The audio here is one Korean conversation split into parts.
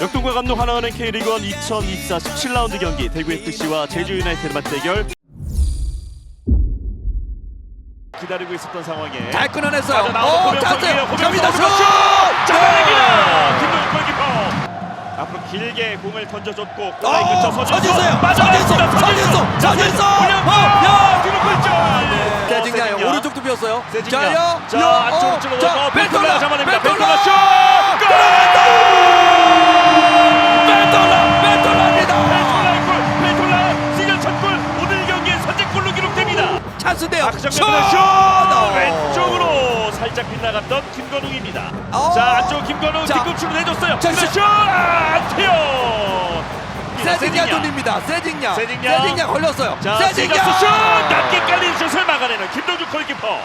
역동과 감독 하나은행 K리그1 2024 17라운드 경기 대구 FC와 제주 유나이티드 맞 대결 기다리고 있었던 상황에 잘 끊어냈어요. 오, 찬스. 갑니다. 슛! 슛! 잡아냅니다. 네. 김동준 골키퍼. 앞으로 길게 공을 던져줬고 골라인 어, 근처 서진수. 빠져나왔습니다. 서진수, 서진수. 어, 야 뒤로 골절. 세징야 어, 세징야. 오른쪽도 비었어요. 세징야. 자, 요, 안쪽으로 어, 찔러서. 벤톨라 벤톨라 슛! 찬스인데요. 박정민의 슛! 어. 왼쪽으로 살짝 빗나갔던 김건웅입니다. 어. 자 안쪽 김건웅 자. 뒤꿈치로 내줬어요. 자, 자, 슛. 슛! 안태현. 세징야 돈입니다. 세징야. 세징야. 세징야 걸렸어요. 자 세징야. 슛! 낮게 깔린 슛을 막아내는 김동준 골키퍼.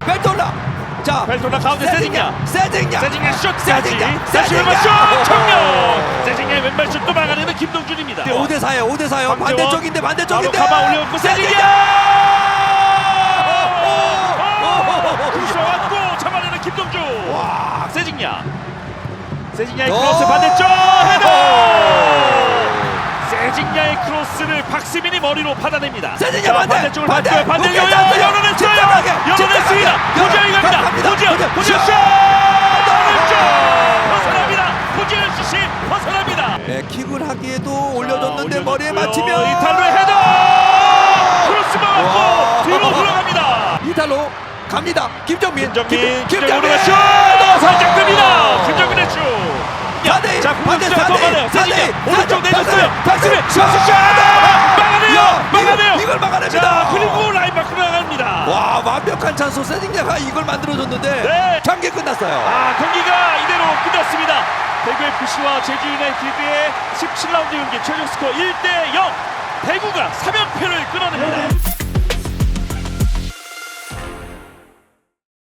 벤톨라. 자. 벨토나 가운데 세징야. 세징야. 세징야 슛까지. 세징야. 세징야. 슛! 청룡. 세징야의 왼발 슛도 막아내는 김동준입니다. 5대 4예요. 5대 4예요. 황재원. 반대쪽인데 반대쪽인데. 가마 올려놓고 세징야. 크로스 왔고 잡아내는 김동준. 와. 세징야. 세징야의 오! 크로스 반대쪽 헤더. 세징야의 크로스를 박시민이 머리로 받아냅니다. 세징야 자, 반대. 반대쪽을 반대. 반대 열어. 열어냈어요. 열어냈습니다. 고지현이 갑니다. 고지현. 고지현 슛. 네, 킥을 하기에도 올려줬는데 자, 머리에 올려줬고요. 맞히면 이탈로의 헤더. 크로스만 와. 맞고 뒤로 흘러갑니다. 이탈로 갑니다. 김정민. 김정민, 김- 김정민의 슛! 김정민. 살짝 뜹니다. 김정민의 슛. 야, 사대 자, 반대. 사대 세징야 오른쪽 내줬어요. 박수민 슛! 슛! 막아내요. 막아내요. 이걸 막아냅니다. 자, 그리고 라인 밖으로 나갑니다. 와 완벽한 찬스 세징야가 이걸 만들어줬는데 네. 경기 끝났어요. 아, 경기가 이대로 끝났습니다. 대구 FC와 제주 유나이티드의 17라운드 경기 최종 스코어 1대 0. 대구가 3연패를 끊어냅니다.